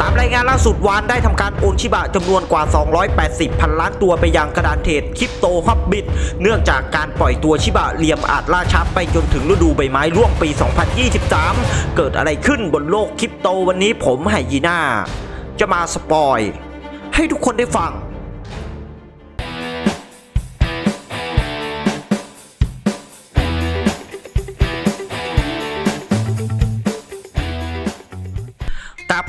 ตามรายงานล่าสุดวานได้ทำการโอนชิบะจำนวนกว่า 280 พันล้านตัวไปยังกระดานเทรดคริปโตฮับบิทเนื่องจากการปล่อยตัวชิบะเหลี่ยมอาจล่าช้าไปจนถึงฤดูใบไม้ร่วงปี 2023 เกิดอะไรขึ้นบนโลกคริปโตวันนี้ผมไหยีน่า จะมาสปอย ให้ทุกคนได้ฟัง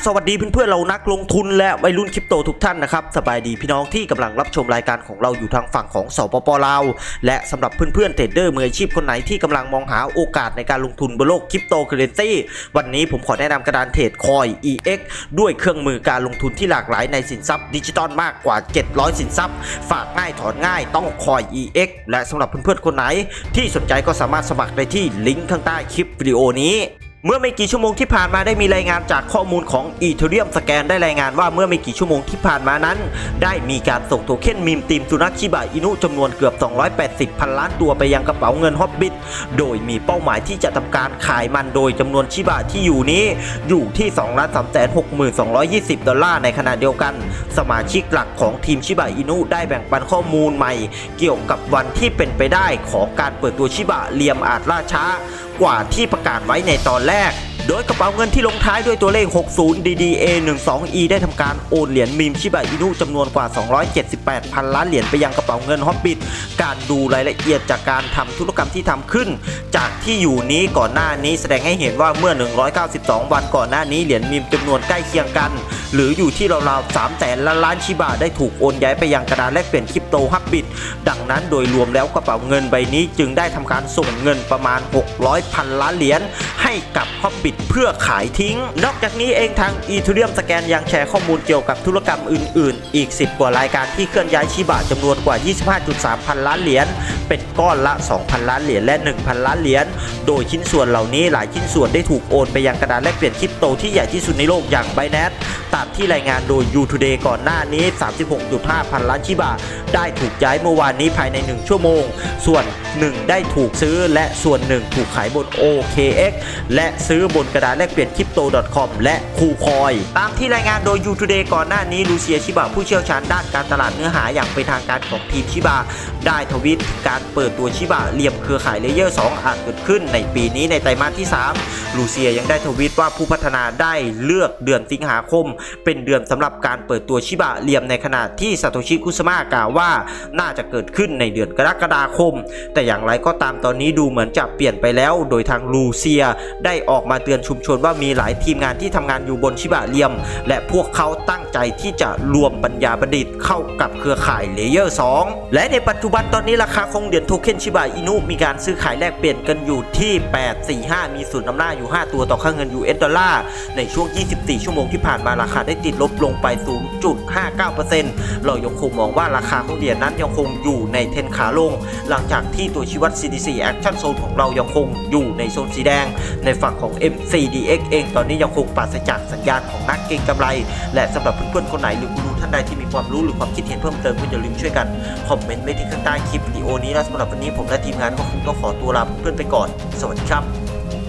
สวัสดีเพื่อนๆเรานักลงทุนและวัยรุ่นคริปโตทุกท่านนะครับสบายดีพี่น้องที่กำลังรับชมรายการของเราอยู่ทางฝั่งของสปปลาวและสำหรับเพื่อนๆเทรดเดอร์มืออาชีพคนไหนที่กำลังมองหาโอกาสในการลงทุนบนโลกคริปโตเคอเรนซีวันนี้ผมขอแนะนำกระดานเทรดคอย EX ด้วยเครื่องมือการลงทุนที่หลากหลายในสินทรัพย์ดิจิตอลมากกว่า 700 สินทรัพย์ ฝากง่ายถอนง่ายต้องคอย EX และสำหรับเพื่อนๆคนไหน ที่สนใจก็สามารถสมัครได้ที่ลิงก์ข้างใต้คลิปวิดีโอนี้ เมื่อไม่กี่ชั่วโมงที่ผ่านมาได้มีรายงานจากข้อมูลของ e t h e r e u m Scan ได้รายงานว่าเมื่อไม่กี่ชั่วโมงที่ผ่านมานั้น ได้มีการส่งโทเค็นมีมทีมสุนัขชิบะอินุจำนวนเกือบ 280 พันล้านตัวไปยังกระเป๋าเงินฮอบบิทโดยมีเป้าหมายที่จะทำการขายมันโดยจำนวนชิบะที่อยู่นี้ อยู่ที่2 3 6 2 2 0 ดอลลาร์ในขณะเดียวกัน สมาชิกหลักของทีมชิบะอินุได้แบ่งปันข้อมูลใหม่ เกี่ยวกับวันที่เป็นไปได้ของการเปิดตัวชิบะเลียมอาจล่าช้า กว่าที่ประกาศไว้ในตอนแรก โดยกระเป๋าเงินที่ลงท้ายด้วยตัวเลข 60 DDA 12 E ได้ทำการโอนเหรียญมีมชิบะอินุจำนวนกว่า 278พันล้านเหรียญไปยังกระเป๋าเงินฮอบบิทการดูรายละเอียดจากการทำธุรกรรมที่ทำขึ้น จากที่อยู่นี้ก่อนหน้านี้แสดงให้เห็นว่าเมื่อ 192 วันก่อนหน้านี้เหรียญมีมจำนวนใกล้เคียงกัน หรืออยู่ที่ราวๆ3แสนล้านล้านชิบะได้ถูกโอนย้ายไปยังกระดานแลกเปลี่ยนคริปโตฮับบิทดังนั้นโดยรวมแล้วกระเป๋าเงินใบนี้จึงได้ทำการส่งเงินประมาณ 600พันล้านเหรียญให้กับฮอบบิทเพื่อขายทิ้ง นอกจากนี้เองทาง e t h e r e u m Scan ยังแชร์ข้อมูลเกี่ยวกับธุรกรรมอื่น ๆ อีก 10 กว่ารายการที่เคลื่อนย้ายชิบะจำนวนกว่า 25.3 พันล้านเหรียญเป็นก้อนละ 2,000 ล้านเหรียญและ 1,000 ล้านเหรียญโดยชิ้นส่วนเหล่านี้หลายชิ้นส่วนได้ถูกโอนไปยังกระดานแลกเปลี่ยนคริปโตที่ใหญ่ที่สุดในโลกอย่าง Binance ตามที่รายงานโดย u Today ก่อนหน้านี้ 36.5 พันล้านชิบะได้ถูกย้ายเมื่อวานนี้ภายใน 1 ชั่วโมง ส่วน 1 ได้ถูกซื้อและส่วน 1 ถูกขายบน OKX และซื้อบนกระดานแลกเปลี่ยน crypto.com และคูคอย ตามที่รายงานโดย u Today ก่อนหน้านี้ลูเซียชิบะผู้เชี่ยวชาญด้านการตลาดเนื้อหาอย่างเป็นทางการของทีมชิบะได้ทวิตการเปิดตัวชิบะเหลี่ยมเครือข่ายเลเยอร์ 2 อาจเกิดขึ้นในปีนี้ในไตรมาสที่ 3 ลูเซียยังได้ทวิตว่าผู้พัฒนาได้เลือกเดือนสิงหาคม เป็นเดือนสำหรับการเปิดตัวชิบะเหลี่ยมในขณะที่ซาโตชิคุสมะกล่าวว่า น่าจะเกิดขึ้นในเดือนกรกฎาคม แต่อย่างไรก็ตามตอนนี้ดูเหมือนจะเปลี่ยนไปแล้ว โดยทางลูเซียได้ออกมาเตือนือนชุมชนว่ามีหลายทีมงานที่ทำงานอยู่บนชิบะเลียม และพวกเขาตั้งใจที่จะรวมปัญญาประดิษฐ์เข้ากับเครือข่ายเลเยอร์ 2 และในปัจจุบันตอนนี้ราคาของเหรียญโทเค็นชิบะอินุมีการซื้อขายแลกเปลี่ยนกันอยู่ที่ 845 มีศูนย์อำนาจอยู่ 5 ตัวต่อค่าเงิน US ดอลลาร์ในช่วง 24 ชั่วโมงที่ผ่านมาราคาได้ติดลบลงไป 0.59%เรายังคงมองว่าราคาของเหรียญนั้นยังคงอยู่ในเทนขาลง หลังจากที่ตัวชี้วัด CDC Action Zone ของเรายังคงอยู่ในโซนสีแดง ในฝั่งของ 4DX เองตอนนี้ยังคงปราศจากสัญญาณของนักเก็งกำไร และสำหรับเพื่อนๆคนไหนหรือกูรูท่านใดที่มีความรู้หรือความคิดเห็นเพิ่มเติมก็อย่าลืมช่วยกันคอมเมนต์ไว้ที่ข้างใต้คลิปวิดีโอนี้และสำหรับวันนี้ผมและทีมงานก็คงต้องขอตัวลาเพื่อนๆไปก่อน สวัสดีครับ